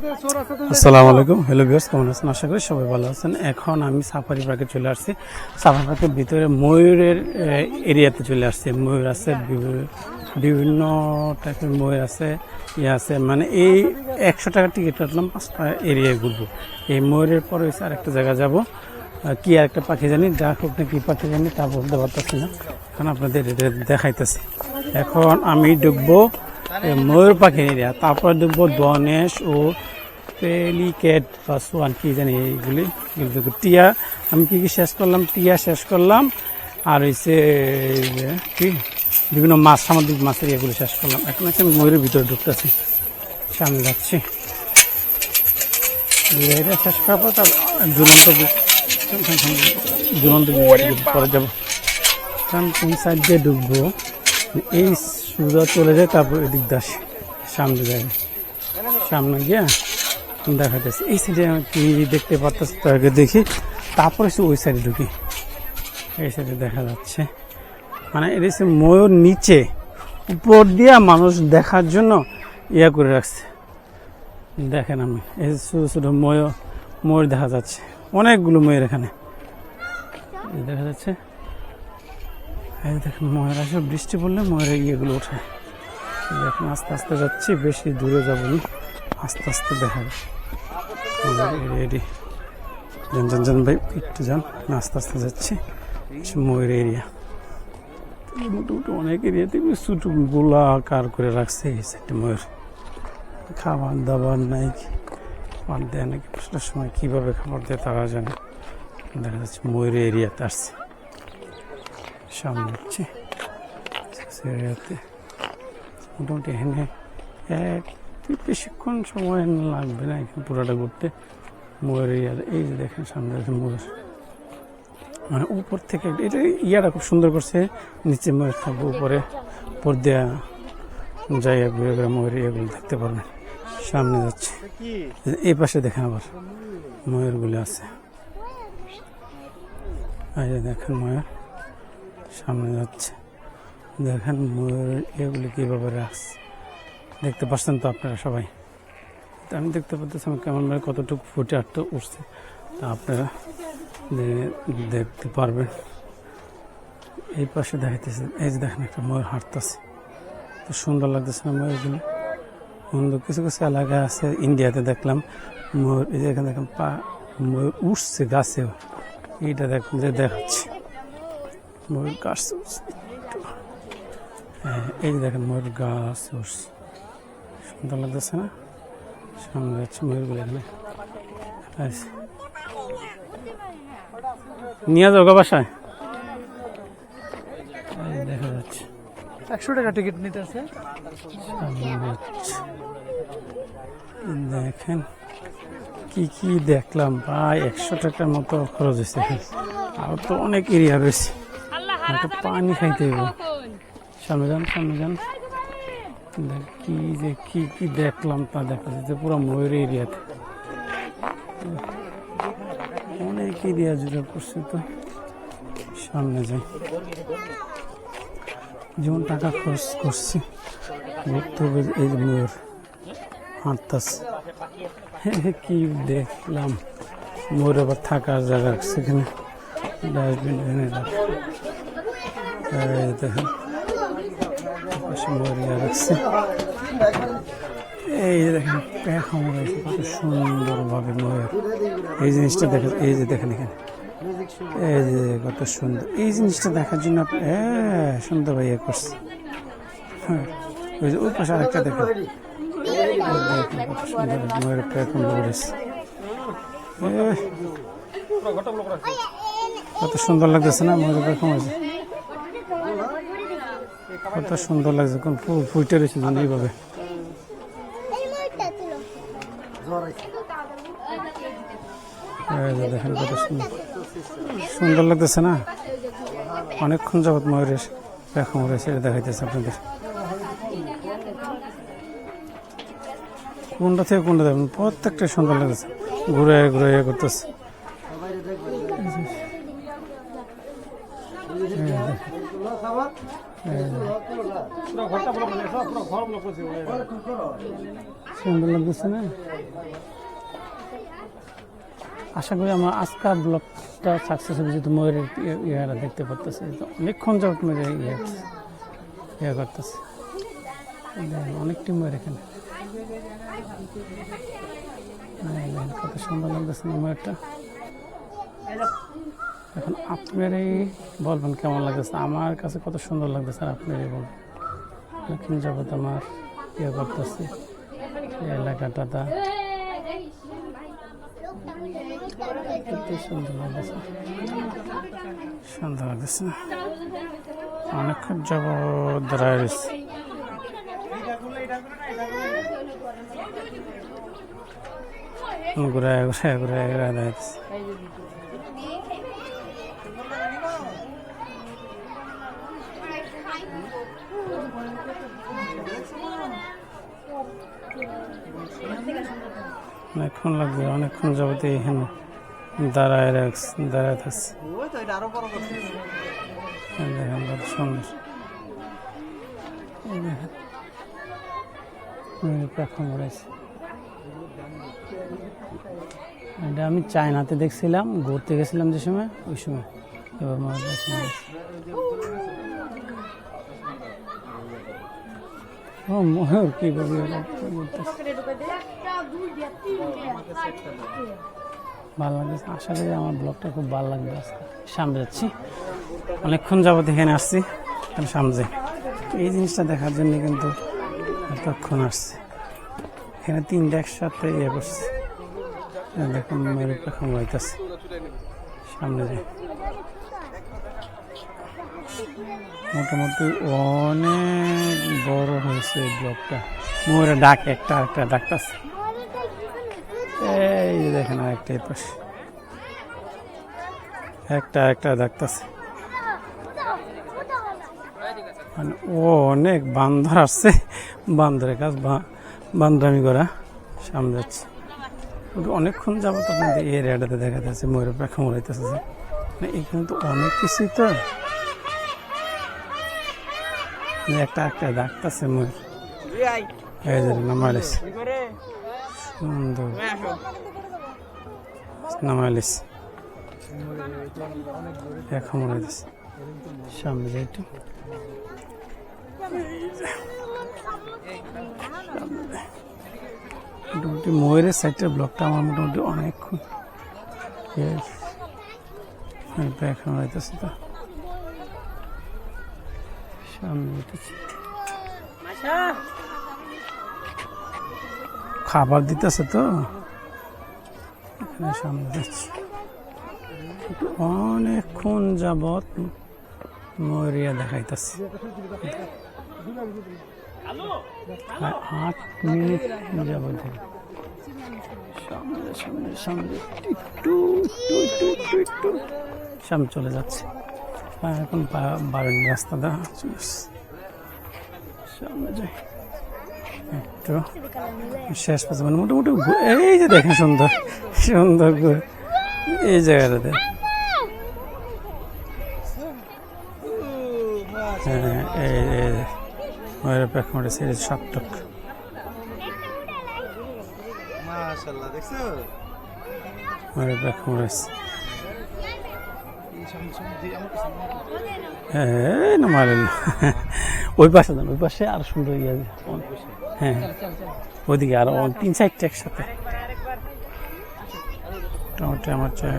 আসসালামু আলাইকুম। Hello viewers কেমন আছেন? আশা করি সবাই ভালো আছেন। এখন আমি সাফারি পার্কে চলে আসছি। সাফারি পার্কের ভিতরে ময়ূরের এরিয়াতে চলে আসছি। ময়ূর আছে বিভিন্ন টাইপের ময়ূর আছে ইয়ে আছে। মানে এই একশো টাকা টিকিট কাটলাম পাঁচটা এরিয়ায় ঘুরবো। এই ময়ূরের পরে হচ্ছে আরেকটা জায়গা যাব। কি আর একটা পাখি জানি ডাক হোক না কি পাখি জানি, তা বলতে পারতেছি না। এখন আপনাদের দেখাইতেছি। এখন আমি এই ময়ূর পাখির এরিয়া তারপর ঢুকবো ধনেশ ও পেলিকেট বা সোয়ান কি জানি এইগুলি টিয়া আমি কি কি শেষ করলাম? টিয়া শেষ করলাম। আর হচ্ছে কি? বিভিন্ন মাছ সামুদ্রিক মাছের এগুলো শেষ করলাম। এখন হচ্ছে আমি ময়ূরের ভিতরে ঢুকতেছি। সামনে যাচ্ছি। এটা শেষ করার পর তার ঝুলন্ত ঝুলন্ত পরে যাব। কারণ কোন সাইড দিয়ে ঢুকবো? এই সুদা চলে যায় তারপর এদিক দাস সামনে যায় সামনে গিয়ে দেখাতেছি এই সাইডে কি দেখতে পারতেছি তাকে দেখি। তারপরে সে ওই সাইডে ঢুকি। এই সাইডে দেখা যাচ্ছে। মানে এটা ময়ূর নিচে, উপর দিয়া মানুষ দেখার জন্য ইয়া করে রাখছে। দেখেন আমি, এই ছোটো ছোটো ময়ূর ময়ূর দেখা যাচ্ছে। অনেকগুলো ময়ূর এখানে। দেখা যাচ্ছে। এই দেখেন, ময়ূর আসে, বৃষ্টি পড়লে ময়ূরের ইয়েগুলো ওঠে। দেখেন, আস্তে আস্তে যাচ্ছি, বেশি দূরে যাব না। আস্তে আস্তে দেখা রেডি যান যান যান ভাই, একটু যান। আস্তে আস্তে যাচ্ছি। ময়ূর এরিয়া মোটামুটি অনেক এরিয়াতে ছোটো গোলা আকার করে রাখছে এই সাইডে ময়ূর। খাবার দাবার নাই খাবার দেয় নাকি? প্রশ্নের সময় কীভাবে খাবার দেয় তারা জানে। দেখা যাচ্ছে ময়ূর এরিয়াতে আসছে। সামনে হচ্ছে। এরিয়াতে মোটামুটি এখানে এক বেশিক্ষণ সময় লাগবে না এখানে পুরোটা ঘুরতে। ময়ূর এরিয়া এই যে দেখেন সামনে আছে ময়ূর মানে উপর থেকে এটা ইয়াটা খুব সুন্দর করছে। নিচে ময়ূর থাকবে উপরে। উপর দেওয়া জায়গা ঘুরে ঘুরে ময়ূর এগুলো দেখতে পারবেন। সামনে যাচ্ছে। এই পাশে দেখেন আবার ময়ূরগুলো আছে। এই যে দেখেন ময়ূর সামনে যাচ্ছে। দেখেন ময়ূর এগুলি কীভাবে রাখছে। দেখতে পাচ্ছেন তো আপনারা সবাই? তো আমি দেখতে পাচ্ছি আমি কেমন ভাবে কতটুকু ফুটে আটটা উঠছে। তা আপনারা দেখতে পারবেন। এই পাশে দেখাইতেছে, এই যে দেখেন একটা ময়ূর হাঁটতেছে। তো সুন্দর লাগতেছে না ময়ূরগুলো? অন্য কিছু কিছু এলাকায় আছে, ইন্ডিয়াতে দেখলাম, ময়ূর এই যে এখানে দেখেন পা, ময়ূর উঠছে গাছেও। এইটা দেখুন যে দেখাচ্ছে। ময়ূর গাছ উঠছে হ্যাঁ এই দেখেন ময়ূর গাছ উঠছে সুন্দর লাগতেছে না। সামনে যাচ্ছে ময়ূরগুলো এখানে। নিয়ে যাও গো বাসায়। দেখা যাচ্ছে। একশো টাকা টিকিট নিতে আছে দেখেন কি কি দেখলাম। প্রায় একশো টাকার মতো খরচ হয়েছে। আর তো অনেক এরিয়া রয়েছে। একটা পানি খাইতে হইব সামনে যান সামনে যান। কি যে, কি কি দেখলাম তা দেখা যাচ্ছে পুরো ময়ূর এরিয়াতে অনেক এরিয়া জুড়ে করছে তো। সামনে যাই। যেমন টাকা খরচ করছি ঘুরতে হবে এই ময়ূর হাঁটতাছে। কি দেখলাম। ময়ূর আবার থাকার জায়গা সেখানে ডাস্টবিন রাখে দেখেন। রাখছে এই যে দেখেন পেখম রয়েছে কত সুন্দরভাবে ময়ূর। এই জিনিসটা দেখেন, এই যে দেখেন এখানে। এই যে কত সুন্দর। এই জিনিসটা দেখার জন্য হ্যাঁ সুন্দর ভাই করছে। হ্যাঁ ওই যে ওই পাশে আরেকটা দেখেন। সুন্দর ময়ূরের রয়েছে। কত সুন্দর লাগতেছে না ময়ূরের পেখম আছে কত সুন্দর লাগছে, কোন রয়েছে এইভাবে। সুন্দর। লাগতেছে না? অনেকক্ষণ যাবত ময়ূরের পেখম রয়েছে এটা দেখাইতেছে আপনাদের। কোনটা থেকে কোনটা দেখুন? প্রত্যেকটা সুন্দর লাগতেছে। ঘুরে ঘুরে করতেছে এই দেখেন। সুন্দর লাগতেছে না আশা করি আমার আজকাল ব্লগটা সাকসেস হবে যেহেতু ময়ূরের ইয়ে- দেখতে পারতেছে। অনেকক্ষণ যাবত ময়ূরের ইয়ে ইয়ে করতেছে। অনেকটি ময়ূর এখানে। কত সুন্দর লাগতেছে ময়ূরটা। এখন আপনারাই বলবেন কেমন লাগতেছে? আমার কাছে কত সুন্দর লাগতেছে আর আপনারাই বলবেন। অনেকক্ষণ আমার ইয়ে করতেছে, এই এলাকাটা সুন্দর লাগতেছে। সুন্দর লাগতেছে অনেকক্ষণ দাঁড়াইতেছে অনেকক্ষণ লাগবে, অনেকক্ষণ যাবতে এখানে দাঁড়ায় দাঁড়ায় থাকছে। দেখেন সুন্দর এটা আমি চায়নাতে দেখছিলাম, ঘুরতে গেছিলাম যে সময়, ওই সময়। এবার ময়ূর পাখা ও কি করবি ভালো লাগছে আশা করি আমার ব্লগটা খুব ভালো লাগবে সামনে যাচ্ছি। অনেকক্ষণ যাবত এখানে আসছি। সামনে। এই জিনিসটা দেখার জন্য কিন্তু এতক্ষণ আসছে। এখানে তিনটা একসাথে ইয়ে করছে। দেখুন মেরু হইতেছে। সামনে যাই। মোটামুটি অনেক বড় হয়েছে এই ব্লকটা। ময়ূরে ডাক একটা একটা ডাকতেছে। এই দেখেন আরেকটা এই পাশে একটা একটা ডাকতেছে। মানে ও অনেক বান্দর আসছে বান্দরের কাজ বান্দরামি করা সামনে যাচ্ছে অনেকক্ষণ যাবত আপনাদের এই এরিয়াটাতে দেখা যাচ্ছে ময়ূরের পাখা মরাইতেছে। মানে এখানে তো অনেক কিছুই তো। একটা একটা ডাকতেছে ময়ূর এই যে নামাইলিস সুন্দর। নামাইলিস এখন মরাইতেছে সামনে যাই একটু। মোটামুটি ময়ূরের সাইডের ব্লকটা আমার মোটামুটি অনেকক্ষণ। Yes. এখন হইতেছে তো। সামনে হইতেছে খাবার দিতেছে তো এখানে সামনে যাচ্ছে অনেকক্ষণ যাবত ময়ূরিয়া দেখাইতেছে আট মিনিট যাবত সামনে সামনে সামনে একটু একটু একটু একটু সামনে চলে যাচ্ছে এখন বা- বারোর রাস্তাটা সামনে যাই। একটু শেষ পর্যন্ত মানে মোটামুটি এই যে দেখেন সুন্দর সুন্দর ঘুরে। এই জায়গাটাতে হ্যাঁ এই এই পেখা মরেছে এই সাতটক। মাশাআল্লাহ দেখছ? ময়ূরের পেখা মরেছে এই সামনে সামনে দিয়ে আমার কাছে হ্যাঁ ওই পাশে ওই পাশে আর সুন্দর ইয়ে। হ্যাঁ ওইদিকে আর তিন চারটে একসাথে। মোটামুটি আমার চাই